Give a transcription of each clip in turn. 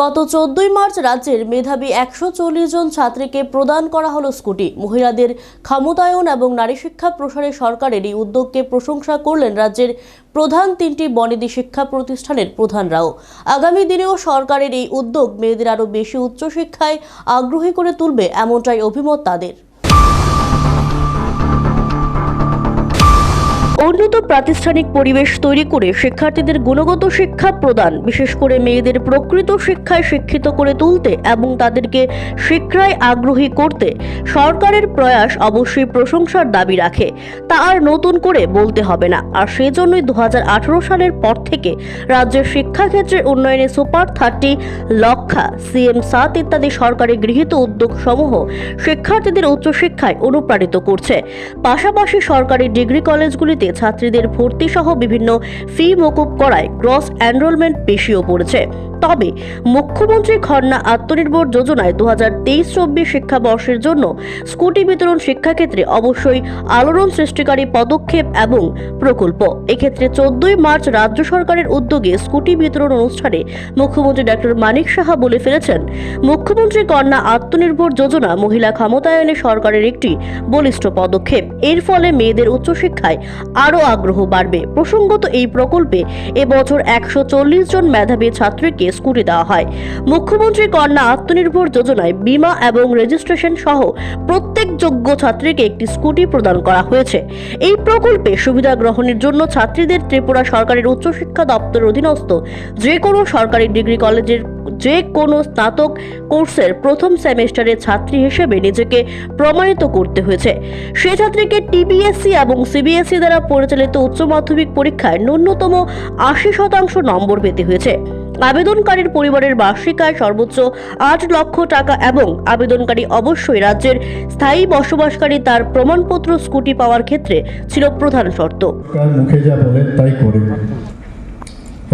গত চোদ্দই মার্চ রাজ্যের মেধাবী একশো চল্লিশ জন ছাত্রীকে প্রদান করা হলো স্কুটি। মহিলাদের ক্ষমতায়ন এবং নারী শিক্ষা প্রসারে সরকারের এই উদ্যোগকে প্রশংসা করলেন রাজ্যের প্রধান তিনটি বনেদি শিক্ষা প্রতিষ্ঠানের প্রধানরাও। আগামী দিনেও সরকারের এই উদ্যোগ মেয়েদের আরও বেশি উচ্চশিক্ষায় আগ্রহী করে তুলবে এমনটাই অভিমত তাদের। উন্নত প্রাতিষ্ঠানিক পরিবেশ তৈরি করে শিক্ষার্থীদের গুণগত শিক্ষা প্রদান, বিশেষ করে মেয়েদের প্রকৃত শিক্ষায় শিক্ষিত করে তুলতে এবং তাদেরকে শিক্ষায় আগ্রহী করতে সরকারের প্রয়াস অবশ্যই প্রশংসার দাবি রাখে। তা আর নতুন করে বলতে হবে না। আর সেজন্যই দু হাজার আঠারো সালের পর থেকে রাজ্যের শিক্ষাক্ষেত্রের উন্নয়নে সুপার থার্টি, লক্ষা, সিএম সাত ইত্যাদি সরকারি গৃহীত উদ্যোগ সমূহ শিক্ষার্থীদের উচ্চশিক্ষায় অনুপ্রাণিত করছে। পাশাপাশি সরকারি ডিগ্রি কলেজগুলিতে ছাত্রীদের ভর্তি সহ বিভিন্ন ফি মকুব করায় ক্রস এনরোলমেন্ট বেশিও পড়েছে। তবে মুখ্যমন্ত্রী খন্না আত্মনির্ভর যোজনায় দু হাজার তেইশ চব্বিশ শিক্ষাবর্ষের জন্য স্কুটি বিতরণ শিক্ষাক্ষেত্রে অবশ্যই আলোড়ন সৃষ্টিকারী পদক্ষেপ এবং প্রকল্প। এক্ষেত্রে চোদ্দই মার্চ রাজ্য সরকারের উদ্যোগে স্কুটি বিতরণ অনুষ্ঠানে মুখ্যমন্ত্রী ডক্টর মানিক সাহা বলে ফেলেছেন, মুখ্যমন্ত্রী কন্যা আত্মনির্ভর যোজনা মহিলা ক্ষমতায়নে সরকারের একটি বলিষ্ঠ পদক্ষেপ। এর ফলে মেয়েদের উচ্চশিক্ষায় আরও আগ্রহ বাড়বে। প্রসঙ্গত এই প্রকল্পে এবছর একশো চল্লিশ জন মেধাবী ছাত্রীকে স্কুটি দেওয়া হয়। মুখ্যমন্ত্রী কন্যা আত্মনির্ভর যোজনায় বীমা এবং রেজিস্ট্রেশন সহ প্রত্যেক যোগ্য ছাত্রীকে একটি স্কুটি প্রদান করা হয়েছে। এই প্রকল্পে সুবিধা গ্রহণের জন্য ছাত্রীদের ত্রিপুরা সরকারের উচ্চশিক্ষা দপ্তরের অধীনস্থ যে কোনো সরকারি ডিগ্রি কলেজের যে কোনো স্নাতক কোর্সের প্রথম সেমিস্টারের ছাত্রী হিসেবে নিজেকে প্রমাণিত করতে হয়েছে। সে ছাত্রীকে টিবিএসসি এবং সিবিএসই দ্বারা পরিচালিত উচ্চ মাধ্যমিক পরীক্ষায় ন্যূনতম আশি শতাংশ নম্বর পেতে হয়েছে। আবেদনকারীর পরিবারের বার্ষিক আয় সর্বোচ্চ আট লক্ষ টাকা এবং আবেদনকারী অবশ্যই রাজ্যের স্থায়ী বসবাসকারী তার প্রমাণপত্র স্কুটি পাওয়ার ক্ষেত্রে ছিল প্রধান শর্ত। মুখে যা তাই করে।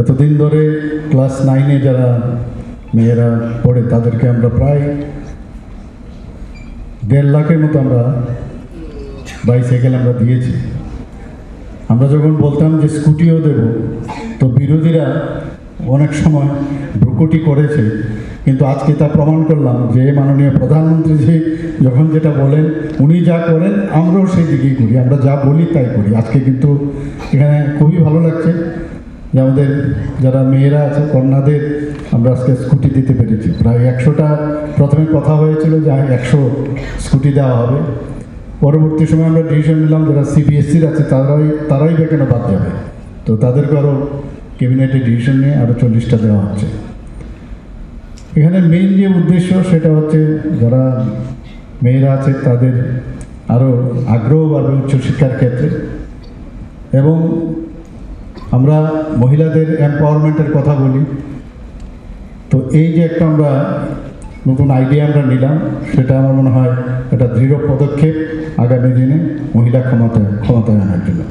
এতদিন ধরে ক্লাস নাইনে যারা মেয়েরা পড়ে, তাদেরকে আমরা প্রায় দেড় লাখের মতো আমরা বাইসাইকেল আমরা দিয়েছি। আমরা যখন বলতাম যে স্কুটিও দেব, তো বিরোধীরা অনেক সময় ভ্রুকুটি করেছে, কিন্তু আজকে তা প্রমাণ করলাম যে মাননীয় প্রধানমন্ত্রী যে যখন যেটা বলেন, উনি যা করেন, আমরাও সেই দিকেই করি, আমরা যা বলি তাই করি। আজকে কিন্তু এখানে খুবই ভালো লাগছে যে আমাদের যারা মেয়েরা আছে, কন্যাদের আমরা আজকে স্কুটি দিতে পেরেছি। প্রায় একশোটা প্রথমে কথা হয়েছিল যে একশো স্কুটি দেওয়া হবে। পরবর্তী সময় আমরা ডিসিশন নিলাম, যারা সিবিএসসির আছে, তারাই তারাই বা কেন বাদ যাবে? তো তাদেরকে আরও ক্যাবিনেটে ডিসিশন নিয়ে আরও চল্লিশটা দেওয়া হচ্ছে। এখানে মেইন যে উদ্দেশ্য সেটা হচ্ছে যারা মেয়েরা আছে তাদের আরও আগ্রহ বাড়বে উচ্চশিক্ষার ক্ষেত্রে এবং আমরা মহিলাদের এম্পাওয়ারমেন্টের কথা বলি। তো এই যে একটা আমরা নতুন আইডিয়া আমরা নিলাম, সেটা আমার মনে হয় একটা দৃঢ় পদক্ষেপ আগামী দিনে মহিলা ক্ষমতা ক্ষমতায়নের জন্য।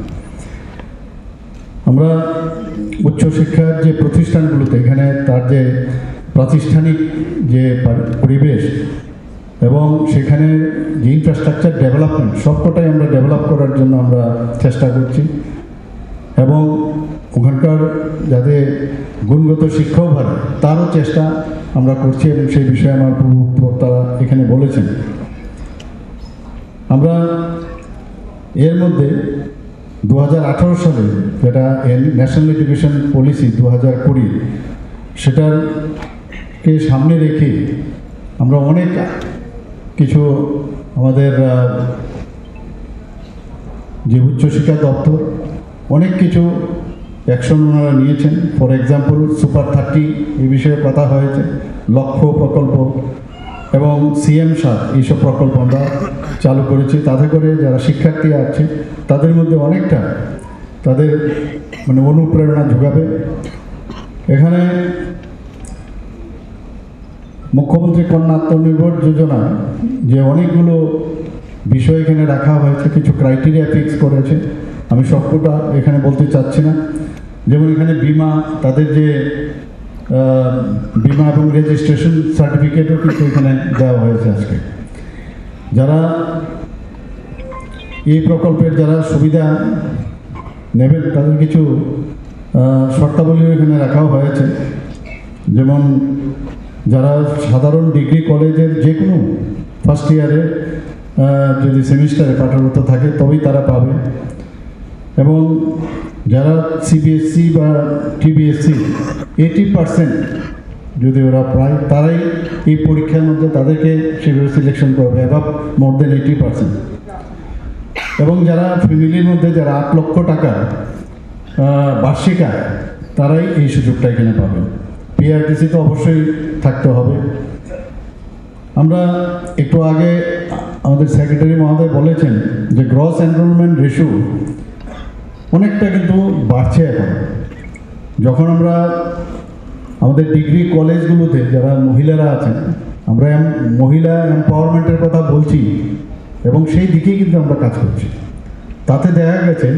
আমরা উচ্চশিক্ষার যে প্রতিষ্ঠানগুলোতে, এখানে তার যে প্রাতিষ্ঠানিক যে পরিবেশ এবং সেখানে যে ইনফ্রাস্ট্রাকচার ডেভেলপমেন্ট সবকটাই আমরা ডেভেলপ করার জন্য আমরা চেষ্টা করছি। এবং ওখানকার যাতে গুণগত শিক্ষাও ভালো তারও চেষ্টা আমরা করছি এবং সেই বিষয়ে আমার পূর্ববর্তী বক্তারা এখানে বলেছেন। আমরা এর মধ্যে দু হাজার আঠারো সালে যেটা ন্যাশনাল এডুকেশন পলিসি দু হাজার কুড়ি সেটারকে সামনে রেখে আমরা অনেক কিছু আমাদের যে উচ্চশিক্ষা দপ্তর, অনেক কিছু অ্যাকশন ওনারা নিয়েছেন। ফর এক্সাম্পল, সুপার থার্টি এ বিষয়ে কথা হয়েছে, লক্ষ্য প্রকল্প এবং সিএম সাত, এইসব প্রকল্প আমরা চালু করেছি। তাতে করে যারা শিক্ষার্থী আছে, তাদের মধ্যে অনেকটা তাদের মানে অনুপ্রেরণা যোগাবে। এখানে মুখ্যমন্ত্রী কন্যা আত্মনির্ভর যোজনা, যে অনেকগুলো বিষয় এখানে রাখা হয়েছে, কিছু ক্রাইটেরিয়া ফিক্স করেছে। আমি সবকটা এখানে বলতে চাচ্ছি না। যেমন এখানে বিমা, তাদের যে বিমা এবং রেজিস্ট্রেশন সার্টিফিকেটও কিন্তু এখানে দেওয়া হয়েছে আজকে। যারা এই প্রকল্পের যারা সুবিধা নেবেন, তাদের কিছু শর্তাবলীও এখানে রাখাও হয়েছে। যেমন যারা সাধারণ ডিগ্রি কলেজের যে কোনো ফার্স্ট ইয়ারে যদি সেমিস্টারে পাঠরত থাকে, তবেই তারা পাবে। এবং যারা সিবিএসসি বা টিবিএসসি এইটি পার্সেন্ট যদি ওরা প্রায় তারাই এই পরীক্ষার মধ্যে তাদেরকে সেভাবে সিলেকশন করবে অ্যাভাব মোর দেন এইটি পার্সেন্ট এবং যারা ফ্যামিলির মধ্যে যারা আট লক্ষ টাকা বার্ষিক তারাই এই সুযোগটা এখানে পাবেন পিআরটিসি তো অবশ্যই থাকতে হবে। আমরা একটু আগে আমাদের সেক্রেটারি মহোদয় বলেছেন যে গ্রস এনরোলমেন্ট রেশিও অনেকটা কিন্তু বাড়ছে এখন। যখন আমরা আমাদের ডিগ্রি কলেজগুলোতে যারা মহিলারা আছেন, আমরা মহিলা এম্পাওয়ারমেন্টের কথা বলছি এবং সেই দিকেই কিন্তু আমরা কাজ করছি। তাতে দেখা গেছে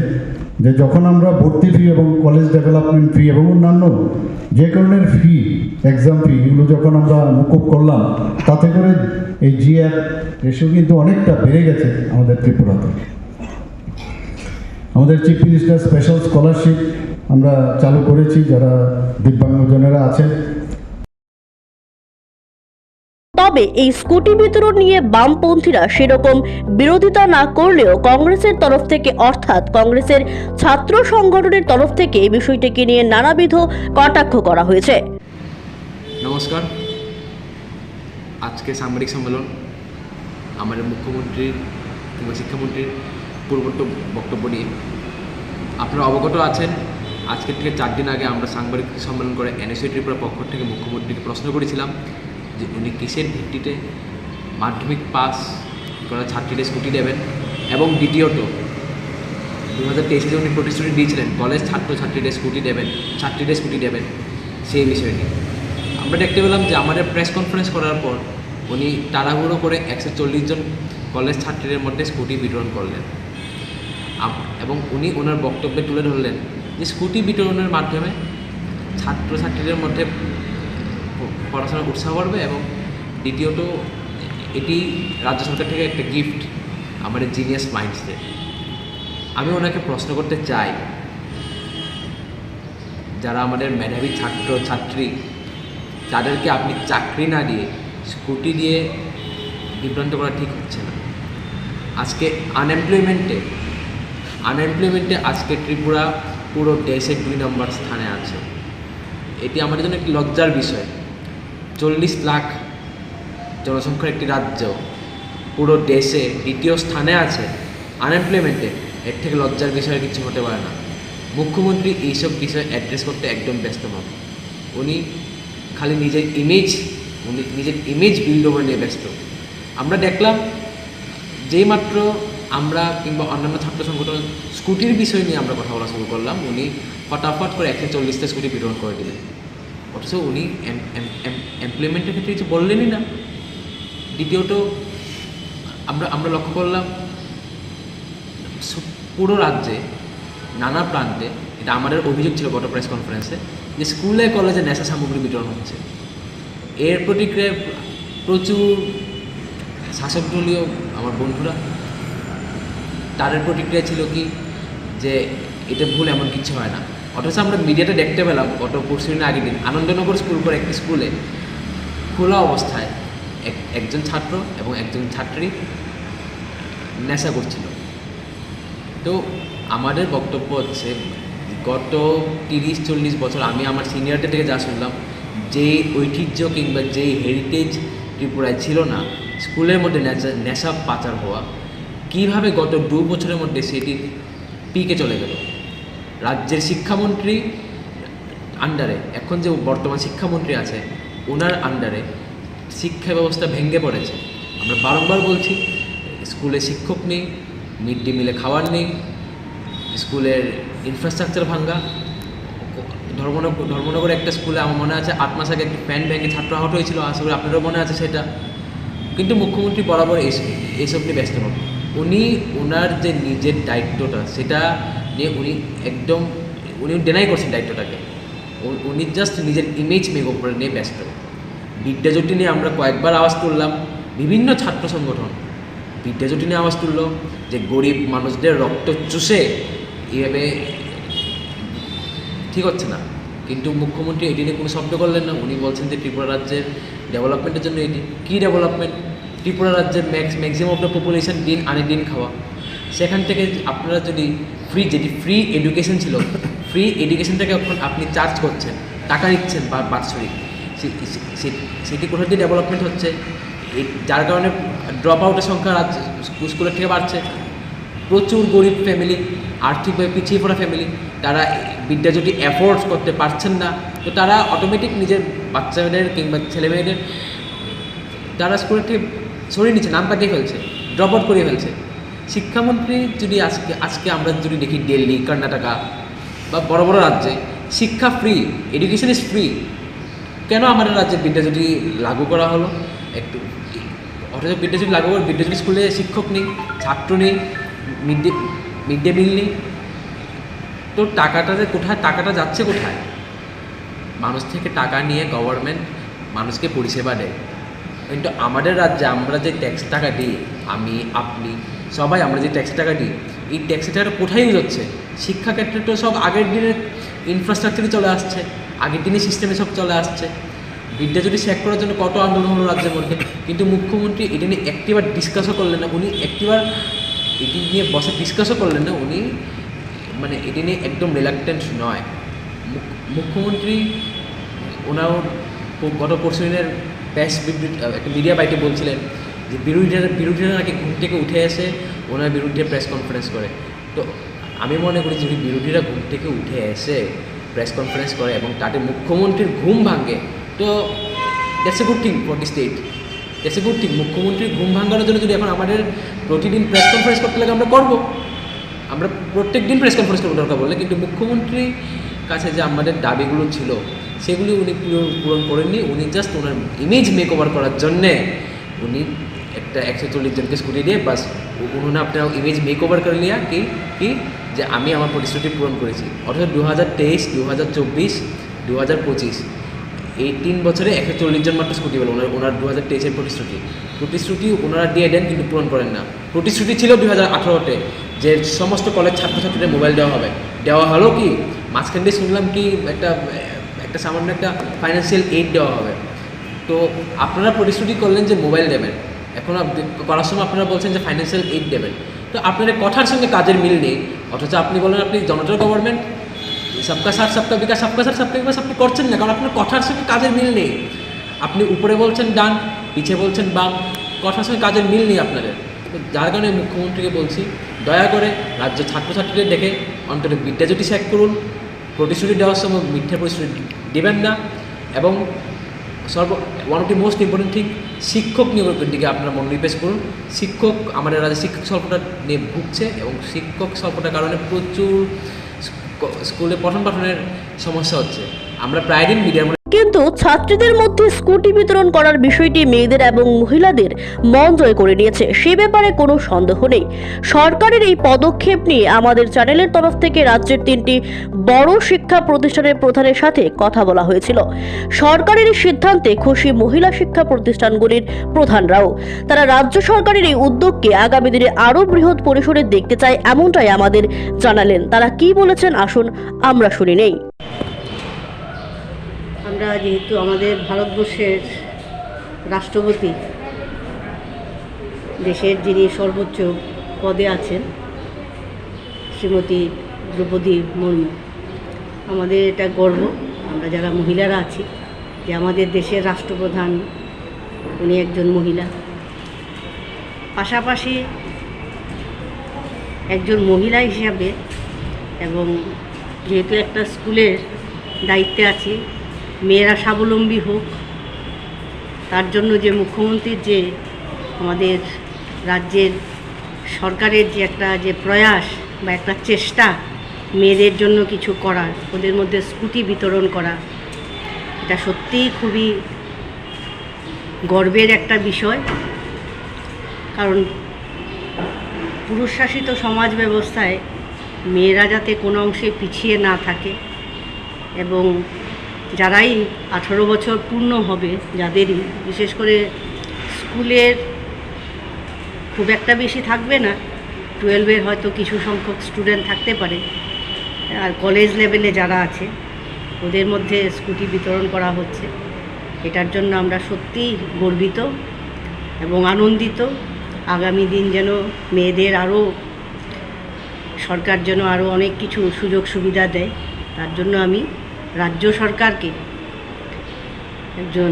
যে যখন আমরা ভর্তি ফি এবং কলেজ ডেভেলপমেন্ট ফি এবং অন্যান্য যে কারণের ফি এক্সাম ফি এগুলো যখন আমরা মুকুব করলাম, তাতে করে এই জিআর রেশিও কিন্তু অনেকটা বেড়ে গেছে আমাদের ত্রিপুরাতে। আমাদের চিফ মিনিস্টার স্পেশাল স্কলারশিপ আমরা চালু করেছি যারা দিব্যাঙ্গজনেরা আছেন। তবে এই স্কুটি বিতরণ নিয়ে বামপন্থীরা সেরকম বিরোধিতা না করলেও কংগ্রেসের তরফ থেকে অর্থাৎ কংগ্রেসের ছাত্র সংগঠনের তরফ থেকে এই বিষয়টিকে নিয়ে নানাবিধ কটাক্ষ করা হয়েছে। নমস্কার। আজকে সাংবাদিক সম্মেলন আমাদের মুখ্যমন্ত্রীর কিংবা শিক্ষামন্ত্রীর পূর্ববর্ত বক্তব্য নিয়ে। আপনারা অবগত আছেন, আজকের থেকে চার দিন আগে আমরা সাংবাদিক সম্মেলন করে এনএসএ ত্রিপুরার পক্ষ থেকে মুখ্যমন্ত্রীকে প্রশ্ন করেছিলাম যে উনি কিসের ভিত্তিতে মাধ্যমিক পাস করা ছাত্রীদের স্কুটি দেবেন এবং দ্বিতীয়ত দু হাজার তেইশে উনি প্রতিশ্রুতি দিয়েছিলেন, কলেজ ছাত্রছাত্রীদের স্কুটি দেবেন, ছাত্রীদের স্কুটি দেবেন, সেই বিষয় নিয়ে। আমরা দেখতে পেলাম যে আমাদের প্রেস কনফারেন্স করার পর উনি তাড়াহুড়ো করে একশো চল্লিশ জন কলেজ ছাত্রীদের মধ্যে স্কুটি বিতরণ করলেন। এবং উনি ওনার বক্তব্যে তুলে ধরলেন যে স্কুটি বিতরণের মাধ্যমে ছাত্রছাত্রীদের মধ্যে পড়াশোনার উৎসাহ বাড়বে এবং দ্বিতীয়ত, এটি রাজ্য সরকার থেকে একটা গিফট আমাদের জিনিয়াস মাইন্ডসদের আমি ওনাকে প্রশ্ন করতে চাই, যারা আমাদের মেধাবী ছাত্র, ছাত্রী, তাদেরকে আপনি চাকরি না দিয়ে, স্কুটি দিয়ে বিভ্রান্ত করা ঠিক হচ্ছে না। আজকে আনএমপ্লয়মেন্টে আনএমপ্লয়মেন্টে আজকে ত্রিপুরা পুরো দেশে দুই নম্বর স্থানে আছে। এটি আমাদের জন্য একটি লজ্জার বিষয়। চল্লিশ লাখ জনসংখ্যার একটি রাজ্য পুরো দেশে দ্বিতীয় স্থানে আছে আনএমপ্লয়মেন্টে এর থেকে লজ্জার বিষয়ে কিছু হতে পারে না। মুখ্যমন্ত্রী এইসব বিষয় অ্যাড্রেস করতে একদম ব্যস্ত নন উনি খালি নিজের ইমেজ উনি নিজের ইমেজ বিল্ড করে নিয়ে ব্যস্ত। আমরা দেখলাম যেই মাত্র আমরা কিংবা অন্যান্য ছাত্র সংগঠন স্কুটির বিষয় নিয়ে আমরা কথা বলা শুরু করলাম, উনি ফটাফট করে একশো চল্লিশটা স্কুটি বিতরণ করে দিলেন। অথচ উনি এমপ্লয়মেন্টের ক্ষেত্রে কিছু বললেনই না। দ্বিতীয়ত, আমরা আমরা লক্ষ্য করলাম পুরো রাজ্যে, নানা প্রান্তে, এটা আমাদের অভিযোগ ছিল গত প্রেস কনফারেন্সে যে স্কুলে কলেজে নেশা সামগ্রী বিতরণ হচ্ছে। এর প্রতিক্রিয়ায় প্রচুর শাসক দলীয়, আমার বন্ধুরা তাদের প্রতিক্রিয়া ছিল কি? যে এটা ভুল, এমন কিছু হয় না। অথচ আমরা মিডিয়াতে দেখতে পেলাম, গত পরশু দিন আগের দিন আনন্দনগর স্কুল করে একটি স্কুলে খোলা অবস্থায় এক, একজন ছাত্র এবং একজন ছাত্রী নেশা করছিল। তো আমাদের বক্তব্য হচ্ছে, গত তিরিশ, চল্লিশ বছর আমি আমার সিনিয়রদের থেকে যা শুনলাম, যে ঐতিহ্য কিংবা যেই হেরিটেজ ত্রিপুরায় ছিল না, স্কুলের মধ্যে নেশা নেশা পাচার হওয়া কীভাবে গত দু বছরের মধ্যে সেটি পিকে চলে গেল? রাজ্যের শিক্ষামন্ত্রী আন্ডারে এখন যে বর্তমান শিক্ষামন্ত্রী আছে, ওনার আন্ডারে শিক্ষা ব্যবস্থা ভেঙে পড়েছে। আমরা বারংবার বলছি, স্কুলে শিক্ষক নেই, মিড ডে মিলে খাবার নেই, স্কুলের ইনফ্রাস্ট্রাকচার ভাঙ্গা। ধর্মনগর ধর্মনগরে একটা স্কুলে আমার মনে আছে, আট মাস আগে একটি ফ্যান ভেঙে ছাত্র আহত হয়েছিল, আশা করি আপনারও মনে আছে সেটা। কিন্তু মুখ্যমন্ত্রী বরাবর এস- এসব নিয়ে ব্যস্ত হন উনি ওনার যে নিজের দায়িত্বটা, সেটা নিয়ে উনি একদম, উনি ডেনাই করছেন দায়িত্বটাকে। উনি জাস্ট নিজের ইমেজ মেক করে নিয়ে ব্যস্ত। বিদ্যাজ্যোতি নিয়ে আমরা কয়েকবার আওয়াজ তুললাম, বিভিন্ন ছাত্র সংগঠন। বিদ্যাজ্যোতি নিয়ে আওয়াজ তুললো যে গরিব মানুষদের রক্ত চুষে এভাবে ঠিক হচ্ছে না। কিন্তু মুখ্যমন্ত্রী এটি নিয়ে কোনো শব্দ করলেন না। উনি বলছেন যে ত্রিপুরা রাজ্যের ডেভেলপমেন্টের জন্য এটি, কী ডেভেলপমেন্ট ত্রিপুরা রাজ্যের max maximum of the population দিন আনে দিন খাওয়া। সেখান থেকে আপনারা যদি ফ্রি যেটি ফ্রি এডুকেশন ছিল ফ্রি এডুকেশনটাকে এখন আপনি চার্জ করছেন, টাকা নিচ্ছেন বাৎসরিক। সেটি কোথা দিয়ে ডেভেলপমেন্ট হচ্ছে? যার কারণে ড্রপ আউটের সংখ্যা স্কুলের থেকে বাড়ছে। প্রচুর গরিব ফ্যামিলি আর্থিকভাবে পিছিয়ে পড়া ফ্যামিলি তারা বিদ্যা যদি অ্যাফোর্ড করতে পারছেন না, তো তারা অটোমেটিক নিজের বাচ্চাদের কিংবা ছেলে মেয়েদের তারা স্কুলের থেকে সরিয়ে নিচ্ছে নাম কাটিয়ে ফেলছে? ড্রপ আউট করিয়ে ফেলছে। শিক্ষামন্ত্রী যদি আজকে আজকে আমরা যদি দেখি দিল্লি, কর্ণাটকা বা বড় বড় রাজ্যে, শিক্ষা ফ্রি এডুকেশন ইজ ফ্রি কেন আমাদের রাজ্যে বিদ্যা যদি লাগু করা হলো? একটু, অথচ বিদ্যা যদি লাগু করে যদি স্কুলে শিক্ষক নেই, ছাত্র নেই mid day mid day meal নেই, তো টাকাটা যে কোথায়, টাকাটা যাচ্ছে কোথায়? মানুষ থেকে টাকা নিয়ে গভর্নমেন্ট মানুষকে পরিষেবা দেয়। কিন্তু আমাদের রাজ্যে আমরা যে ট্যাক্স টাকা দিই, আমি, আপনি, সবাই আমরা যে ট্যাক্স টাকা দিই, এই ট্যাক্স টাকাটা কোথায় ইউজ হচ্ছে? শিক্ষাক্ষেত্রে তো সব আগের দিনের ইনফ্রাস্ট্রাকচারে চলে আসছে, আগের দিনের সিস্টেমে সব চলে আসছে। বিদ্যা যদি শেখ করার জন্য কত আন্দোলন হলো রাজ্যের মধ্যে, কিন্তু মুখ্যমন্ত্রী এটা নিয়ে একটিবার ডিসকাসও করলেন না, উনি একটিবার এটি নিয়ে বসে ডিসকাসও করলেন না, উনি মানে এটি নিয়ে একদম রিলাক্টেন্ট নয়। মুখ- মুখ্যমন্ত্রী ওনার গত পরশু দিনের প্রেস একটা মিডিয়া বাইটে বলছিলেন যে বিরোধীরা বিরোধীরা নাকি ঘুম থেকে উঠে এসে ওনার বিরুদ্ধে প্রেস কনফারেন্স করে। তো আমি মনে করি যদি বিরোধীরা ঘুম থেকে উঠে এসে প্রেস কনফারেন্স করে এবং তাতে মুখ্যমন্ত্রীর ঘুম ভাঙে, তো that's a good thing for the state that's a good thing মুখ্যমন্ত্রীর ঘুম ভাঙানোর জন্য যদি এখন আমাদের প্রতিদিন প্রেস কনফারেন্স করতে লাগে, আমরা করব। আমরা প্রত্যেক দিন প্রেস কনফারেন্স করব, দরকার বললে কিন্তু মুখ্যমন্ত্রীর কাছে যে আমাদের দাবিগুলো ছিল সেগুলি উনি পূরণ পূরণ করেননি। উনি জাস্ট ওনার ইমেজ মেক ওভার করার জন্যে উনি একটা একশো চল্লিশ জনকে স্কুটি দিয়ে বাস উনি আপনার ইমেজ মেক ওভার করে নিয়া কি কি? যে আমি আমার প্রতিশ্রুতি পূরণ করেছি। অর্থাৎ দু হাজার তেইশ দু হাজার চব্বিশ দু হাজার পঁচিশ এই তিন বছরে একশো চল্লিশ জন মাত্র স্কুটি পেল ওনার ওনার দু হাজার তেইশের প্রতিশ্রুতি। প্রতিশ্রুতি ওনারা দিয়ে দেন কিন্তু পূরণ করেন না। প্রতিশ্রুতি ছিল দু হাজার আঠারোতে, যে সমস্ত কলেজ ছাত্রছাত্রীদের মোবাইল দেওয়া হবে। দেওয়া হলো কি? মাঝখান দিয়ে শুনলাম কি একটা একটা সামান্য একটা ফাইন্যান্সিয়াল এইড দেওয়া হবে। তো আপনারা প্রতিশ্রুতি করলেন যে মোবাইল দেবেন। এখন করার সময় আপনারা বলছেন যে ফাইন্যান্সিয়াল এইড দেবেন। তো আপনাদের কথার সঙ্গে কাজের মিল নেই। অথচ আপনি বলেন আপনি জনতা গভর্নমেন্ট সবকা সাথ, সবকা বিকাশ, সবকা সাথ, সবকা বিকাশ, আপনি করছেন না। কারণ আপনার কথার সঙ্গে কাজের মিল নেই। আপনি উপরে বলছেন ডান, পিছে বলছেন বাম, কথার সঙ্গে কাজের মিল নেই আপনাদের। যার কারণে মুখ্যমন্ত্রীকে বলছি, দয়া করে রাজ্য ছাত্রছাত্রীদের দেখে অন্তত বিদ্যাজ্যোতি শেখ করুন প্রতিশ্রুতি দেওয়ার সময় মিথ্যা প্রতিশ্রুতি দেবেন না এবং সর্ব one of the most important thing শিক্ষক নিয়োগের দিকে আপনারা মনোনিবেশ করুন। শিক্ষক, আমাদের রাজ্যে শিক্ষক স্বল্পটা নিয়ে ভুগছে এবং শিক্ষক স্বল্পটার কারণে প্রচুর স্কুলে পঠন পাঠনের সমস্যা হচ্ছে। আমরা প্রায় দিন মিডিয়ার কিন্তু ছাত্রীদের মধ্যে স্কুটি বিতরণ করার বিষয়টি মেয়েদের এবং মহিলাদের মন জয় করে নিয়েছে। সে ব্যাপারে কোনো সন্দেহ নেই। সরকারের এই পদক্ষেপ নিয়ে আমাদের চ্যানেলের তরফ থেকে রাজ্যের তিনটি বড় শিক্ষা প্রতিষ্ঠানের প্রধানের সাথে কথা বলা হয়েছিল। সরকারের এই সিদ্ধান্তে খুশি মহিলা শিক্ষা প্রতিষ্ঠানগুলির প্রধানরাও। তারা রাজ্য সরকারের এই উদ্যোগকে আগামী দিনে আরও বৃহৎ পরিসরে দেখতে চায়, এমনটাই আমাদের জানালেন। তারা কি বলেছেন আসুন আমরা শুনি নেই। আমরা যেহেতু আমাদের ভারতবর্ষের রাষ্ট্রপতি, দেশের যিনি সর্বোচ্চ পদে আছেন, শ্রীমতী দ্রৌপদী মুর্মু। আমাদের এটা গর্ব, আমরা যারা মহিলারা আছি, যে আমাদের দেশের রাষ্ট্রপ্রধান উনি একজন মহিলা। পাশাপাশি একজন মহিলা হিসাবে এবং যেহেতু একটা স্কুলের দায়িত্বে আছি মেয়েরা স্বাবলম্বী হোক, তার জন্য যে মুখ্যমন্ত্রীর যে আমাদের রাজ্যের সরকারের যে একটা যে প্রয়াস বা একটা চেষ্টা মেয়েদের জন্য কিছু করার, ওদের মধ্যে স্কুটি বিতরণ করা, এটা সত্যিই খুবই গর্বের একটা বিষয়। কারণ পুরুষ শাসিত সমাজ ব্যবস্থায় মেয়েরা যাতে কোনো অংশে পিছিয়ে না থাকে এবং যারাই আঠারো বছর পূর্ণ হবে যাদেরই, বিশেষ করে স্কুলের খুব একটা বেশি থাকবে না, টুয়েলভের হয়তো কিছু সংখ্যক স্টুডেন্ট থাকতে পারে। আর কলেজ লেভেলে যারা আছে, ওদের মধ্যে স্কুটি বিতরণ করা হচ্ছে। এটার জন্য আমরা সত্যিই গর্বিত এবং আনন্দিত। আগামী দিন যেন মেয়েদের আরও, সরকার যেন আরও অনেক কিছু সুযোগ সুবিধা দেয়, তার জন্য আমি রাজ্য সরকারকে একজন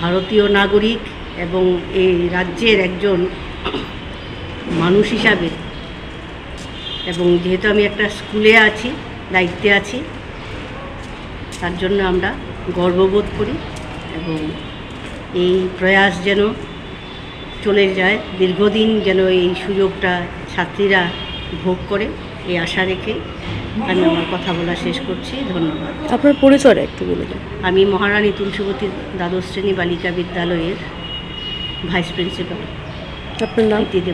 ভারতীয় নাগরিক এবং এই রাজ্যের একজন মানুষ হিসাবে এবং যেহেতু আমি একটা স্কুলে আছি, দায়িত্বে আছি, তার জন্য আমরা গর্ববোধ করি এবং এই প্রয়াস যেন চলে যায়, দীর্ঘদিন যেন এই সুযোগটা ছাত্রীরা ভোগ করে, এই আশা রেখে আমি আমার কথা বলা শেষ করছি ধন্যবাদ। আপনার পরিচয়টা একটু বলে দিন। আমি মহারানী তুলসীবতী দ্বাদশ শ্রেণি বালিকা বিদ্যালয়ের ভাইস প্রিন্সিপাল। আপনার নাম? প্রীতি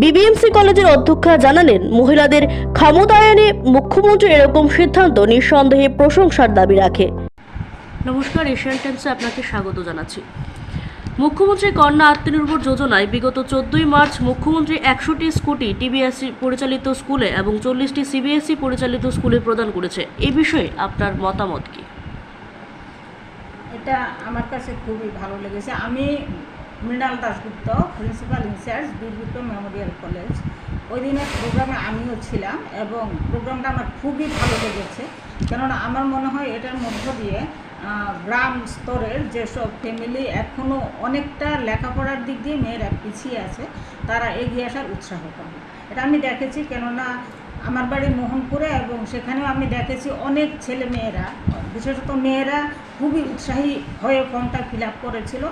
বিবিএমসি কলেজের অধ্যক্ষা জানালেন মহিলাদের ক্ষমতায়নে মুখ্যমন্ত্রীর এরকম সিদ্ধান্ত নিঃসন্দেহে প্রশংসার দাবি রাখে। নমস্কার এশিয়ান টাইমসে আপনাকে স্বাগত জানাচ্ছি। মুখ্যমন্ত্রী কন্যা আত্মনির্ভর যোজনায় বিগত চোদ্দই মার্চ মুখ্যমন্ত্রী একশোটি স্কুটি টিবিএসসি পরিচালিত স্কুলে এবং চল্লিশটি সিবিএসই পরিচালিত স্কুলে প্রদান করেছে। এ বিষয়ে আপনার মতামত কি? এটা আমার কাছে খুবই ভালো লেগেছে। আমি Mrinal Dasgupta, principal incharge Birgupta memorial college. ওই দিনের প্রোগ্রামে আমিও ছিলাম এবং প্রোগ্রামটা আমার খুবই ভালো লেগেছে। কেননা আমার মনে হয় এটার মধ্য দিয়ে গ্রাম স্তরের যেসব ফ্যামিলি এখনও অনেকটা লেখাপড়ার দিক দিয়ে মেয়েরা পিছিয়ে আছে, তারা এগিয়ে আসার উৎসাহ পাবে এটা আমি দেখেছি কেননা আমার বাড়ি মোহনপুরে এবং সেখানেও আমি দেখেছি অনেক ছেলে মেয়েরা, বিশেষত মেয়েরা খুবই উৎসাহী হয়ে ফর্মটা ফিল আপ করেছিল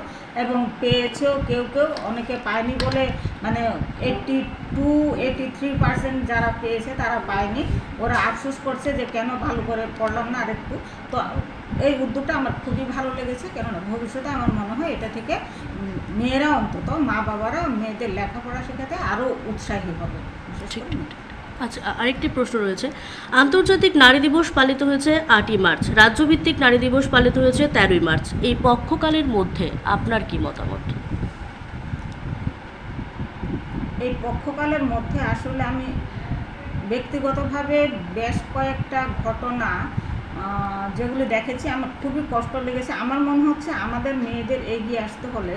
এবং পেয়েছেও, কেউ কেউ অনেকে পায়নি বলে মানে eighty two eighty three percent যারা পেয়েছে তারা পায়নি। ওরা আফসোস করছে যে কেন ভালো করে পড়লাম না আরেকটু। তো এই উদ্যোগটা আমার খুবই ভালো লেগেছে কেননা ভবিষ্যতে আমার মনে হয় এটা থেকে মেয়েরা অন্তত মা বাবারা মেয়েদের লেখাপড়া শেখাতে আরও উৎসাহী হবে। মেয়েরা। আচ্ছা আরেকটি প্রশ্ন রয়েছে। আন্তর্জাতিক নারী দিবস পালিত হয়েছে আটই মার্চ রাজ্যভিত্তিক নারী দিবস পালিত হয়েছে তেরোই মার্চ। এই পক্ষকালের মধ্যে আপনার কি মতামত? এই পক্ষকালের মধ্যে আসলে আমি ব্যক্তিগতভাবে বেশ কয়েকটা ঘটনা যেগুলো দেখেছি, আমার খুবই কষ্ট লেগেছে। আমার মনে হচ্ছে আমাদের মেয়েদের এগিয়ে আসতে হলে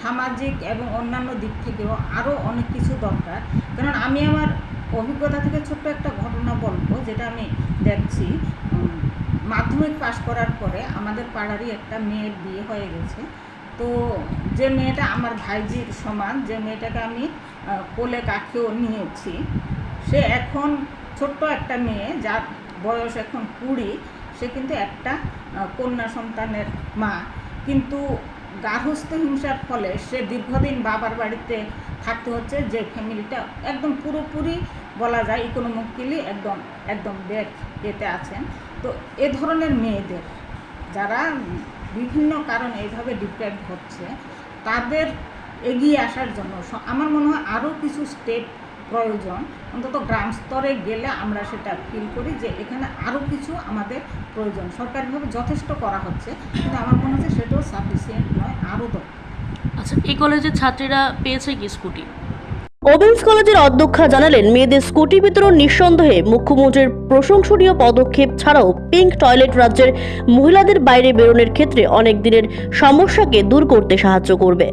সামাজিক এবং অন্যান্য দিক থেকেও আরও অনেক কিছু দরকার। কারণ আমি আমার অভিজ্ঞতা থেকে ছোট্ট একটা ঘটনা বলব, যেটা আমি দেখছি। মাধ্যমিক পাশ করার পরে আমাদের পাড়ারই একটা মেয়ের বিয়ে হয়ে গেছে। তো যে মেয়েটা আমার ভাইজির সমান, যে মেয়েটাকে আমি কোলে কাকেও নিয়েছি, সে এখন ছোট্ট একটা মেয়ে, যার বয়স এখন কুড়ি। সে কিন্তু একটা কন্যা সন্তানের মা। কিন্তু গার্হস্থ্য হিংসার ফলে সে দীর্ঘদিন বাবার বাড়িতে থাকতে হচ্ছে, যে ফ্যামিলিটা একদম পুরোপুরি বলা যায় ইকোনমিক্যালি একদম একদম ব্যাক এতে আছেন তো এ ধরনের মেয়েদের যারা বিভিন্ন কারণে এইভাবে ডিপ্রেড হচ্ছে, তাদের এগিয়ে আসার জন্য আমার মনে হয় আরও কিছু স্টেপ প্রয়োজন। অন্তত গ্রাম স্তরে গেলে আমরা সেটা ফিল করি যে এখানে আরও কিছু আমাদের প্রয়োজন। সরকারিভাবে যথেষ্ট করা হচ্ছে কিন্তু আমার মনে হচ্ছে সেটাও সাফিসিয়েন্ট নয় আরও দরকার। আচ্ছা এই কলেজের ছাত্রীরা পেয়েছে কি স্কুটি? ওমেন্স কলেজের অধ্যক্ষা জানালেন মেয়েদের স্কুটি বিতরণ নিঃসন্দেহে মুখ্যমন্ত্রীর প্রশংসনীয় পদক্ষেপ ছাড়াও পিঙ্ক টয়লেট রাজ্যের মহিলাদের বাইরে বেরোনোর ক্ষেত্রে অনেক দিনের সমস্যাকে দূর করতে সাহায্য করবে।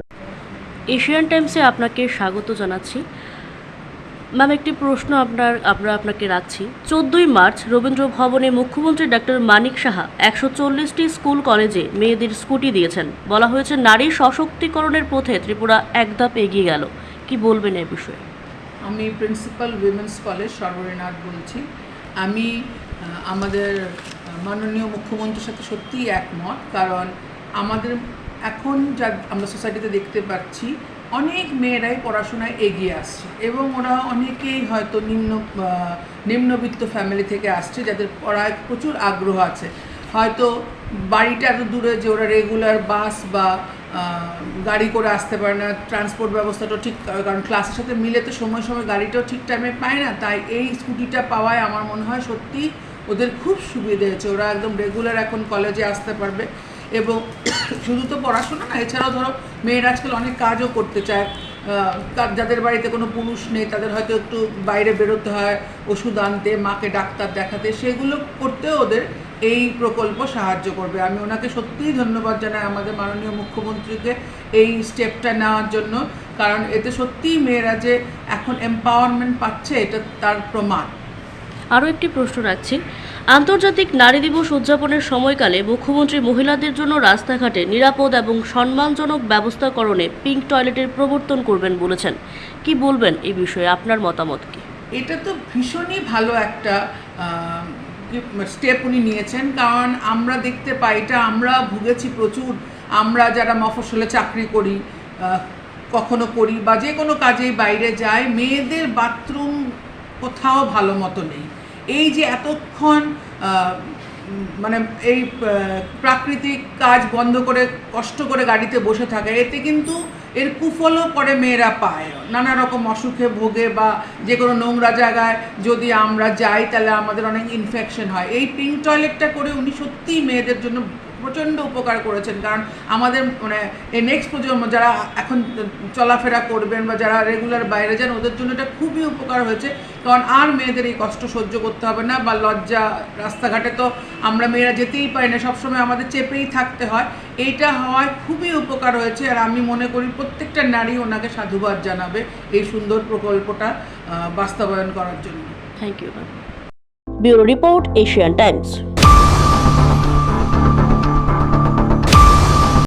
এশিয়ান টাইমসে আপনাকে স্বাগত জানাচ্ছি। ম্যাম একটি প্রশ্ন আপনার, আমরা আপনাকে রাখছি। চোদ্দই মার্চ রবীন্দ্র ভবনে মুখ্যমন্ত্রী ডক্টর মানিক সাহা একশো চল্লিশটি স্কুল কলেজে মেয়েদের স্কুটি দিয়েছেন। বলা হয়েছে, নারী সশক্তিকরণের পথে ত্রিপুরা এক ধাপ এগিয়ে গেল। কি বলবেন এ বিষয়ে? আমি প্রিন্সিপাল উইমেন্স কলেজ সর্বরীনাথ বলছি। আমি আমাদের মাননীয় মুখ্যমন্ত্রীর সাথে সত্যিই একমত। কারণ আমাদের, এখন যা আমরা সোসাইটিতে দেখতে পাচ্ছি অনেক মেয়েরাই পড়াশোনায় এগিয়ে আসছে এবং ওরা অনেকেই হয়তো নিম্ন নিম্নবিত্ত ফ্যামিলি থেকে আসছে যাদের পড়ায় প্রচুর আগ্রহ আছে। হয়তো বাড়িটা এত দূরে যে ওরা রেগুলার বাস বা গাড়ি করে আসতে পারে না ট্রান্সপোর্ট ব্যবস্থাটাও ঠিক, কারণ ক্লাসের সাথে মিলে তো সময় সময় গাড়িটাও ঠিক টাইমে পায় না। তাই এই স্কুটিটা পাওয়ায় আমার মনে হয় সত্যি ওদের খুব সুবিধে হয়েছে। ওরা একদম রেগুলার এখন কলেজে আসতে পারবে। এবং শুধু তো পড়াশোনা না, এছাড়াও ধরো মেয়েরা আজকাল অনেক কাজও করতে চায়। যাদের বাড়িতে কোনো পুরুষ নেই, তাদের হয়তো একটু বাইরে বেরোতে হয়, ওষুধ আনতে, মাকে ডাক্তার দেখাতে, সেগুলো করতেও ওদের এই প্রকল্প সাহায্য করবে। আমি ওনাকে সত্যিই ধন্যবাদ জানাই আমাদের মাননীয় মুখ্যমন্ত্রীকে এই স্টেপটা নেওয়ার জন্য, কারণ এতে সত্যিই মেয়েরা যে এখন এম্পাওয়ারমেন্ট পাচ্ছে, এটা তার প্রমাণ। আরও একটি প্রশ্ন রাখছি। আন্তর্জাতিক নারী দিবস উদযাপনের সময়কালে মুখ্যমন্ত্রী মহিলাদের জন্য রাস্তাঘাটে নিরাপদ এবং সম্মানজনক ব্যবস্থাকরণে পিঙ্ক টয়লেটের প্রবর্তন করবেন বলেছেন। কি বলবেন এই বিষয়ে? আপনার মতামত কি? এটা তো ভীষণই ভালো একটা স্টেপ উনি নিয়েছেন। কারণ আমরা দেখতে পাই, এটা আমরা ভুগেছি প্রচুর। আমরা যারা মফসলে চাকরি করি কখনো করি বা যে কোনো কাজেই বাইরে যাই, মেয়েদের বাথরুম কোথাও ভালো মতো নেই। এই যে এতক্ষণ মানে এই প্রাকৃতিক কাজ বন্ধ করে, কষ্ট করে গাড়িতে বসে থাকে, এতে কিন্তু এর কুফলও পরে মেয়েরা পায়। নানা রকম অসুখে ভোগে বা যে কোনো নোংরা জায়গায় যদি আমরা যাই, তাহলে আমাদের অনেক ইনফেকশন হয়। এই পিঙ্ক টয়লেটটা করে উনি সত্যিই মেয়েদের জন্য প্রচণ্ড উপকার করেছেন। কারণ আমাদের মানে এই নেক্সট প্রজন্ম যারা এখন চলাফেরা করবেন বা যারা রেগুলার বাইরে যান, ওদের জন্য এটা খুবই উপকার হয়েছে। কারণ আর মেয়েদের এই কষ্ট সহ্য করতে হবে না বা লজ্জা, রাস্তাঘাটে তো আমরা মেয়েরা যেতেই পারি না, সবসময় আমাদের চেপেই থাকতে হয়। এইটা হওয়ায় খুবই উপকার হয়েছে আর আমি মনে করি প্রত্যেকটা নারী ওনাকে সাধুবাদ জানাবে এই সুন্দর প্রকল্পটা বাস্তবায়ন করার জন্য। Thank you bureau report Asian Times